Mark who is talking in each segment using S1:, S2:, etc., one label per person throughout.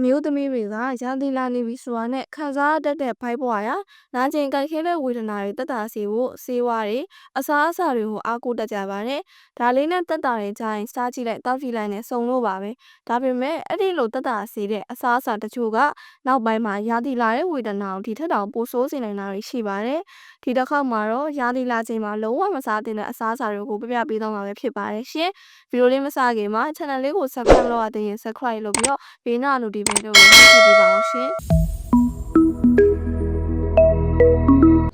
S1: အမျိုးသမီးတွေကရာသီလာနေပြီဆိုတာနဲ့ခံစားရတတ်တဲ့ဖိုက်ပွားရာနာကျင်ကြိုက်ခဲတဲ့ဝေဒနာတွေတက်တာစေဖို့ဆေးဝါးတွေအစားအစာတွေကိုအားကိုးတတ်ကြပါတယ်။ဒါလေးနဲ့တက်တာတွေကြရင်စားကြည့်လိုက်တောက်ကြည့်လိုက်နဲ့စုံလို့ပါပဲ။ဒါပေမဲ့အဲ့ဒီလိုတက်တာစေတဲ့အစားအစာတချို့ကနောက်ပိုင်းမှာရာသီလာတဲ့ဝေဒနာကိုဒီထက်တောင်ပိုဆိုးစေနိုင်တာတွေရှိပါတယ်။ဒီတစ်ခေါက်မှာတော့ရာသီလာချိန်မှာလုံးဝမစားသင့်တဲ့အစားအစာတွေကိုပြပြပေးတော့မှာပဲဖြစ်ပါတယ်ရှင်။ဗီဒီယိုလေးမစခင်မှာ channel လေးကို subscribe လုပ်ရသေးရင် subscribe လုပ်ပြီးတော့ဘေးနား notification ကိုနှိပ်ပေးပါအောင်ရှင်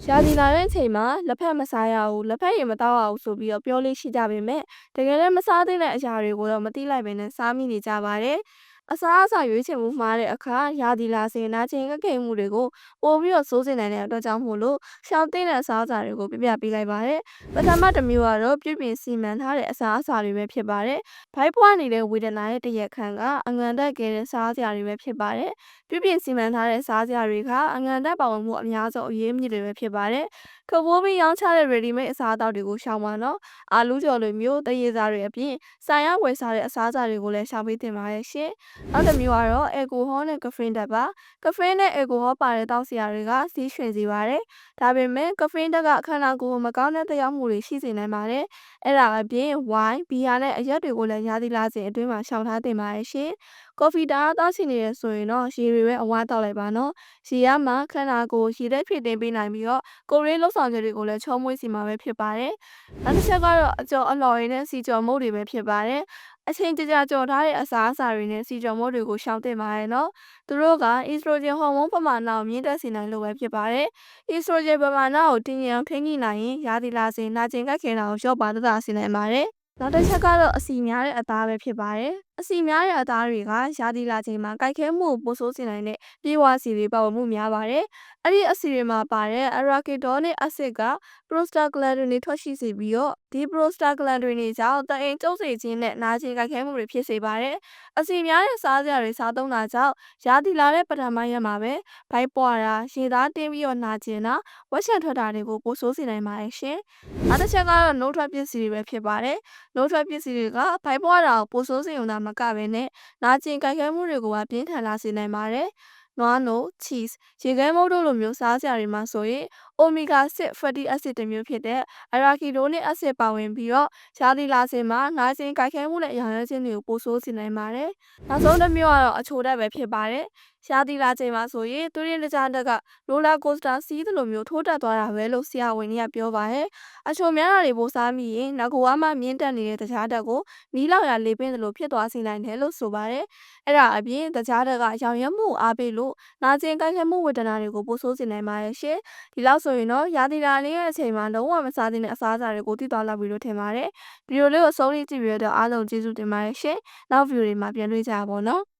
S1: ။ရာသီလာတဲ့အချိန်မှာလက်ဖက်မစားရဘူးလက်ဖက်ရည်မတောက်ရဘူးဆိုပြီးတော့ပြောလေးရှိကြပေမဲ့တကယ်လည်းမစားသင့်တဲ့အရာတွေကိုတော့မသိလိုက်ပဲနဲ့စားမိနေကြပါတယ်။ အစားအစာရွေးချယ်မှုမှားတဲ့အခါရာသီလာစင်နာကျင်ကကိမှုတွေကိုပိုပြီးတော့စိုးစင်နိုင်တဲ့အတွက်ကြောင့်မို့လို့ရှောင်သိတဲ့အစားအစာတွေကိုပြပြပေးလိုက်ပါတယ်။ပထမတစ်မျိုးကတော့ပြုပြင်စီမံထားတဲ့အစားအစာတွေပဲဖြစ်ပါတယ်။ဘိုက်ပွားနေတဲ့ဝေဒနာရဲ့တရက်ခန့်ကအငံတက်ကဲတဲ့စားစရာတွေပဲဖြစ်ပါတယ်။ပြုပြင်စီမံထားတဲ့စားစရာတွေကအငံတက်ပါဝင်မှုအများဆုံးအရေးမြစ်တွေပဲဖြစ်ပါတယ်။ခပိုးပြီးရောင်းချတဲ့ ready made အစားအသောက်တွေကိုရှောင်ပါနော်။အာလူးကြော်လိုမျိုးတရေစားတွေအပြင်ဆိုင်ရဝယ်စားတဲ့အစားအစာတွေကိုလည်းရှောင်ပေးတင်ပါရဲ့ရှင်။နောက်တစ်မျိုးကတော့ alcohol နဲ့ caffeine ဓာတ်ပါ။ caffeine နဲ့ alcohol ပါတဲ့တောက်စရာတွေကစီးရွှင်စေပါတယ်။ဒါပေမဲ့ caffeine ဓာတ်ကခန္ဓာကိုယ်ကိုမကောင်းတဲ့သက်ရောက်မှုတွေရှိစေနိုင်ပါတယ်။အဲ့ဒါအပြင် wine, beer နဲ့အရက်တွေကိုလည်းရာသီလာစဉ်အတွင်းမှာရှောင်ထားတင်ပါရဲ့ရှင်။ကော်ဖီတအားသားချင်နေရဆိုရင်တော့ရေတွေပဲအဝါတောက်လိုက်ပါနော်။ရေရမှာခန္ဓာကိုယ်ရေဓာတ်ဖြည့်တင်းပေးနိုင်ပြီးတော့ကိုယ်ရေးလှုပ်ဆောင်ချက်တွေကိုလည်းချောမွေ့စီမှာပဲဖြစ်ပါတယ်။နောက်တစ်ချက်ကတော့အကျော်အလော်ရင်းနဲ့စီကျော်မုတ်တွေပဲဖြစ်ပါတယ်။အချိန်ကြာကြာကြော်ထားတဲ့အစားအစာတွေနဲ့စီကျော်မုတ်တွေကိုရှောင်သင့်ပါတယ်နော်။သူတို့က estrogen ဟော်မုန်းပမာဏကိုမြင့်တက်စေနိုင်လို့ပဲဖြစ်ပါတယ်။ estrogen ပမာဏကိုတင်းကျပ်အောင်ထိန်းညှိနိုင်ရင်ရာသီလာစဉ်နာကျင်ကက်ခဲတာကိုလျော့ပါတတ်တာစေနိုင်ပါတယ်။ နောက်တစ်ချက်ကတော့အစီများတဲ့အသားပဲဖြစ်ပါတယ်။အစီများတဲ့အသားတွေကရာသီလာချိန်မှာကြိုက်ခဲမှုကိုပိုဆိုးစေနိုင်တဲ့ပြေဝါစီတွေပါဝင်မှုများပါတယ်။အဲ့ဒီအစီတွေမှာပါတဲ့ arachidonic acid က prostaglandin တွေထွက်ရှိစေပြီးတော့ဒီ prostaglandin တွေကြောင့်တအိမ်ကျုပ်စေခြင်းနဲ့နာကျင်ကြိုက်ခဲမှုတွေဖြစ်စေပါတယ်။အစီများတဲ့စားစရာတွေစားသုံးတာကြောင့်ရာသီလာတဲ့ပထမရက်မှာပဲဘိုက်ပွားတာရေသားတင်းပြီးတော့နာကျင်တာဝက်ရှံထွက်တာတွေကိုပိုဆိုးစေနိုင်ပါတယ်ရှင်။နောက်တစ်ချက်ကတော့နှုတ်ထွက်ပစ္စည်းတွေပဲဖြစ်ပါတယ်။ နှုတ်ထွက်ပစ္စည်းတွေကဘိုက်ပွားတာကိုပိုဆိုးစေုံသာမကဘဲနဲ့နာကျင်ကြိုက်ခဲမှုတွေကိုပါပြင်းထန်လာစေနိုင်ပါတယ်။နွားနို့ cheese ရေခဲမုတ်တို့လိုမျိုးစားစရာတွေမှာဆိုရင် omega 6 fatty acid တစ်မျိုးဖြစ်တဲ့ arachidonic acid ပါဝင်ပြီးတော့ရာသီလာစဉ်မှာနာကျင်ကြိုက်ခဲမှုနဲ့ရောင်ရမ်းခြင်းတွေကိုပိုဆိုးစေနိုင်ပါတယ်။နောက်ဆုံးတစ်မျိုးကတော့အချိုဓာတ်ပဲဖြစ်ပါတယ်။ ရာသီလာချိန်မှာဆိုရင်သူရင်းတကြားတက်ကရိုလာကိုစတာစီးသလိုမျိုးထိုးတက်သွားတာပဲလို့ဆရာဝန်ကြီးကပြောပါတယ်။အချိုများတာတွေပိုစားမိရင်ငကူအမှမြင့်တက်နေတဲ့တကြားတက်ကိုမီးလောက်ရလေပင်းသလိုဖြစ်သွားစေနိုင်တယ်လို့ဆိုပါတယ်။အဲ့ဒါအပြင်တကြားတက်ကရောင်ရမ်းမှုအားပေးလို့နာကျင်ကြိုက်ခဲမှုဝေဒနာတွေကိုပိုဆိုးစေနိုင်ပါတယ်ရှင်။ဒီလောက်ဆိုရင်တော့ရာသီလာလေးရဲ့အချိန်မှာလုံးဝမစားသင့်တဲ့အစားအစာတွေကိုသိသွားလောက်ပြီလို့ထင်ပါတယ်။ဗီဒီယိုလေးကိုဆုံးဖြတ်ကြည့်ပြီးတော့အားလုံးကျေးဇူးတင်ပါတယ်ရှင်။နောက်ဗီဒီယိုတွေမှာပြန်တွေ့ကြပါဘောနော်။